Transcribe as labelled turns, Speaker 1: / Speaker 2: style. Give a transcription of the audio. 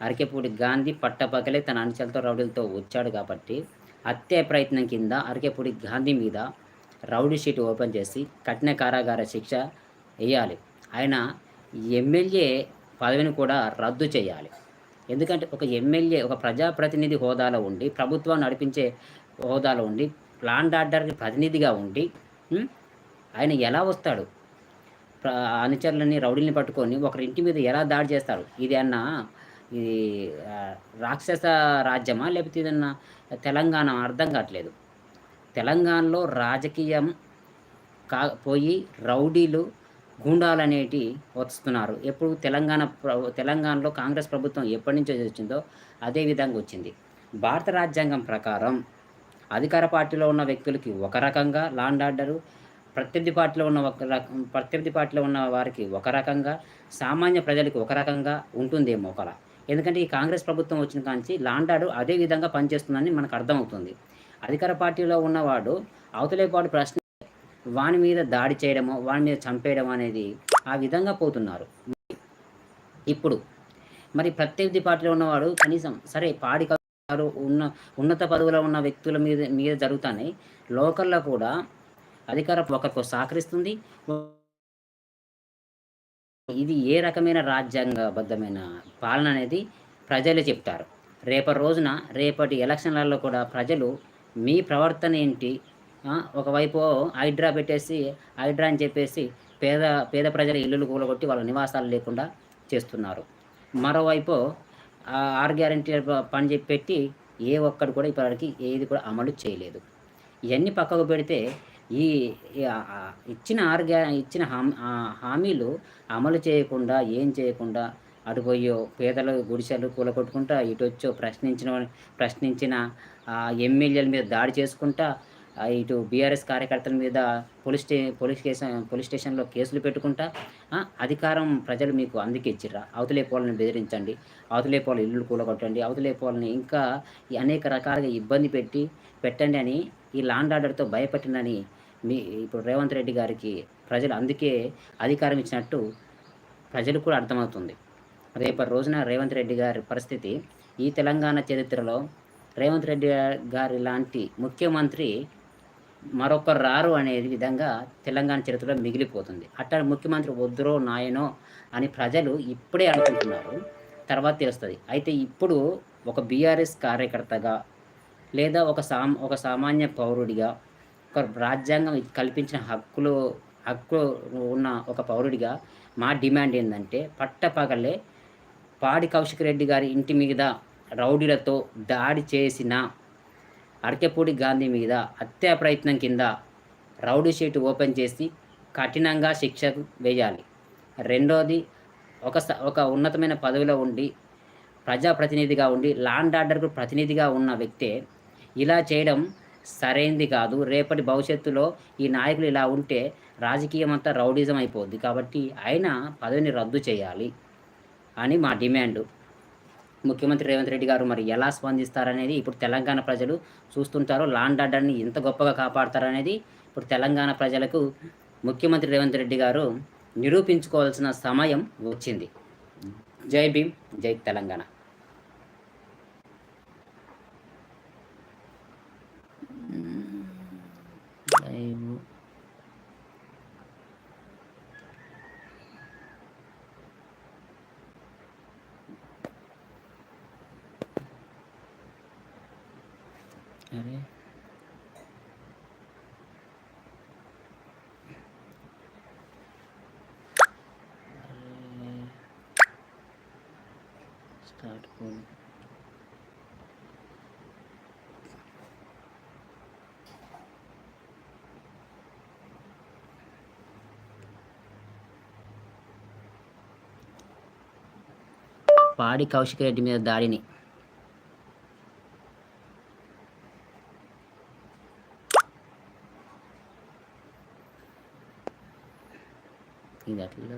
Speaker 1: అరకేపూడి గాంధీ పట్టపగలే తన అనుచరులతో రౌడీలతో వచ్చాడు కాబట్టి హత్య ప్రయత్నం కింద అరకేపూడి గాంధీ మీద రౌడీ షీట్ ఓపెన్ చేసి కఠిన కారాగార శిక్ష వేయాలి. ఆయన ఎమ్మెల్యే పదవిని కూడా రద్దు చేయాలి. ఎందుకంటే ఒక ఎమ్మెల్యే ఒక ప్రజాప్రతినిధి హోదాలో ఉండి ప్రభుత్వం నడిపించే హోదాలో ఉండి లాండ్ ఆర్డర్కి ప్రతినిధిగా ఉండి ఆయన ఎలా వస్తాడు? అనుచరులని రౌడీని పట్టుకొని ఒకరి ఇంటి మీద ఎలా దాడి చేస్తాడు ఇది అన్న ఇది రాక్షస రాజ్యమా? లేకపోతే ఏదన్నా తెలంగాణ అర్థం కావట్లేదు. తెలంగాణలో రాజకీయం కా పోయి రౌడీలు గూండాలు అనేటి వస్తున్నారు. ఎప్పుడు తెలంగాణ తెలంగాణలో కాంగ్రెస్ ప్రభుత్వం ఎప్పటి నుంచి వచ్చిందో అదే విధంగా వచ్చింది. భారత రాజ్యాంగం ప్రకారం అధికార పార్టీలో ఉన్న వ్యక్తులకి ఒక రకంగా లాండ్ ఆర్డరు ప్రత్యర్థి పార్టీలో ఉన్న ఒక రకం ప్రత్యర్థి పార్టీలో ఉన్న వారికి ఒక రకంగా సామాన్య ప్రజలకు ఒక రకంగా ఉంటుందేమో ఒకలా. ఎందుకంటే ఈ కాంగ్రెస్ ప్రభుత్వం వచ్చిన కాంచి లాండాడు అదే విధంగా పనిచేస్తుందని మనకు అర్థమవుతుంది. అధికార పార్టీలో ఉన్నవాడు అవతలేపాడు ప్రశ్న వాని మీద దాడి చేయడము వాని మీద చంపేయడం అనేది ఆ విధంగా పోతున్నారు. ఇప్పుడు మరి ప్రత్యర్థి పార్టీలో ఉన్నవాడు కనీసం సరే పాడి ఉన్న ఉన్నత పదవులో ఉన్న వ్యక్తుల మీద మీద జరుగుతాయి లోకల్లో కూడా అధికార ఒకరికి సహకరిస్తుంది ఇది ఏ రకమైన రాజ్యాంగబద్ధమైన పాలన అనేది ప్రజలు చెప్తారు. రేపటి రోజున రేపటి ఎలక్షన్లలో కూడా ప్రజలు మీ ప్రవర్తన ఏంటి? ఒకవైపు హైడ్రా పెట్టేసి హైడ్రా అని చెప్పేసి పేద పేద ప్రజల ఇల్లులు కూలగొట్టి వాళ్ళ నివాసాలు లేకుండా చేస్తున్నారు. మరోవైపు ఆర్ గ్యారంటీ పని చెప్పి పెట్టి ఏ ఒక్కడు కూడా ఇప్పటివరకు ఏది కూడా అమలు చేయలేదు. ఇవన్నీ పక్కకు పెడితే ఈ ఇచ్చిన ఆర్గా ఇచ్చిన ఇచ్చిన హామీలు అమలు చేయకుండా ఏం చేయకుండా అటుపోయో పేదలు గుడిసెలు కూలగొట్టుకుంటా ఇటు వచ్చో ప్రశ్నించిన ప్రశ్నించిన ఎమ్మెల్యేల మీద దాడి చేసుకుంటా ఇటు బీఆర్ఎస్ కార్యకర్తల మీద police stay police station police స్టేషన్లో కేసులు పెట్టుకుంటా అధికారం ప్రజలు మీకు అందుకే ఇచ్చిర్రా అవతలే పోలని బెదిరించండి అవతలే పోల ఇల్లు కూలగొట్టండి అవతలే పోలని ఇంకా అనేక రకాలుగా ఇబ్బంది పెట్టి పెట్టండి అని ఈ లాండ్ ఆర్డర్తో భయపెట్టినని మీ ఇప్పుడు రేవంత్ రెడ్డి గారికి ప్రజలు అందుకే అధికారం ఇచ్చినట్టు ప్రజలు కూడా అర్థమవుతుంది. రేపటి రోజున రేవంత్ రెడ్డి గారి పరిస్థితి ఈ తెలంగాణ చరిత్రలో రేవంత్ రెడ్డి గారి లాంటి ముఖ్యమంత్రి మరొకరు రారు అనే విధంగా తెలంగాణ చరిత్రలో మిగిలిపోతుంది. అట్లా ముఖ్యమంత్రి వద్దురో నాయనో అని ప్రజలు ఇప్పుడే అనుకుంటున్నారు. తర్వాత తెలుస్తుంది. అయితే ఇప్పుడు ఒక బీఆర్ఎస్ కార్యకర్తగా లేదా ఒక సాం ఒక సామాన్య పౌరుడిగా ఒక రాజ్యాంగం కల్పించిన హక్కులు హక్కు ఉన్న ఒక పౌరుడిగా మా డిమాండ్ ఏంటంటే పట్టపగలే పాడి కౌశిక్ రెడ్డి గారి ఇంటి మీద రౌడీలతో దాడి చేసిన అరకెపూడి గాంధీ మీద హత్యా ప్రయత్నం కింద రౌడీ షీట్ ఓపెన్ చేసి కఠినంగా శిక్ష వేయాలి. రెండోది ఒక ఒక ఉన్నతమైన పదవిలో ఉండి ప్రజాప్రతినిధిగా ఉండి లాండ్ ఆర్డర్కు ప్రతినిధిగా ఉన్న వ్యక్తే ఇలా చేయడం సరైంది కాదు. రేపటి భవిష్యత్తులో ఈ నాయకులు ఇలా ఉంటే రాజకీయం అంతా రౌడిజం అయిపోద్ది. కాబట్టి ఆయన పదవిని రద్దు చేయాలి అని మా డిమాండు. ముఖ్యమంత్రి రేవంత్ రెడ్డి గారు మరి ఎలా స్పందిస్తారనేది ఇప్పుడు తెలంగాణ ప్రజలు చూస్తుంటారో. లాండ్ ఆర్డర్ని ఎంత గొప్పగా కాపాడతారనేది ఇప్పుడు తెలంగాణ ప్రజలకు ముఖ్యమంత్రి రేవంత్ రెడ్డి గారు నిరూపించుకోవాల్సిన సమయం వచ్చింది. జై భీమ్ జై తెలంగాణ. సరే స్టార్ట్ కోడ్ పాడి కౌశిక్ రెడ్డి మీద దాడిని. ఇది అట్లా